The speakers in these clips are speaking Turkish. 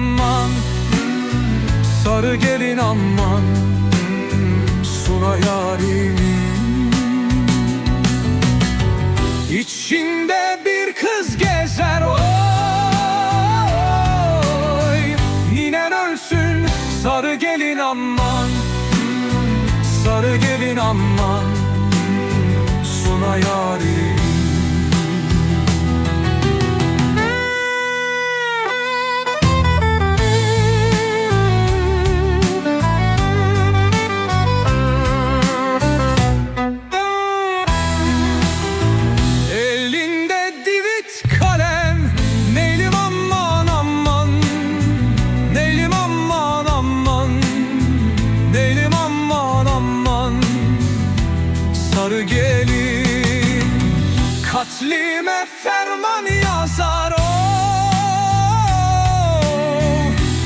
aman Sarı gelin aman Suna yarim. İçinde bir kız gezer oy. Ninen ölsün sarı gelin aman Sarı gelin aman Suna yarim Katlime ferman yazar o.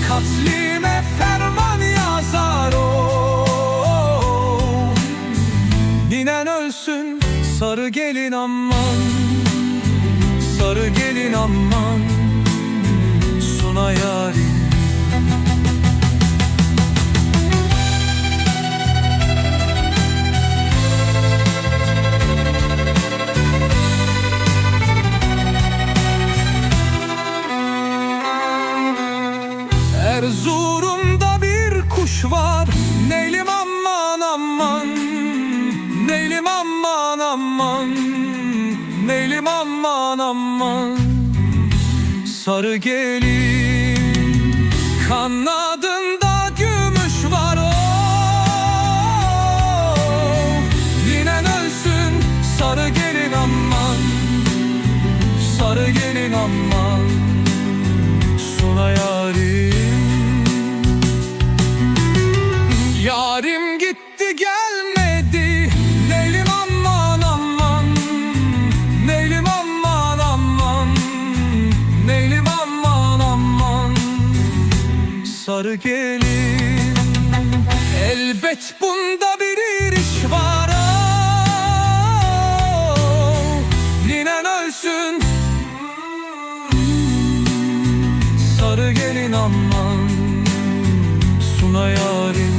Katlime ferman yazar o. Ninen ölsün sarı gelin aman Sarı gelin aman Suna yarim Erzurum'da bir kuş var. Neylim aman aman Neylim aman aman Neylim aman aman. Sarı gelin Neylim aman aman Sarı gelin. Elbet bunda bir iş var oh. Ninen ölsün. Sarı gelin aman Suna yarim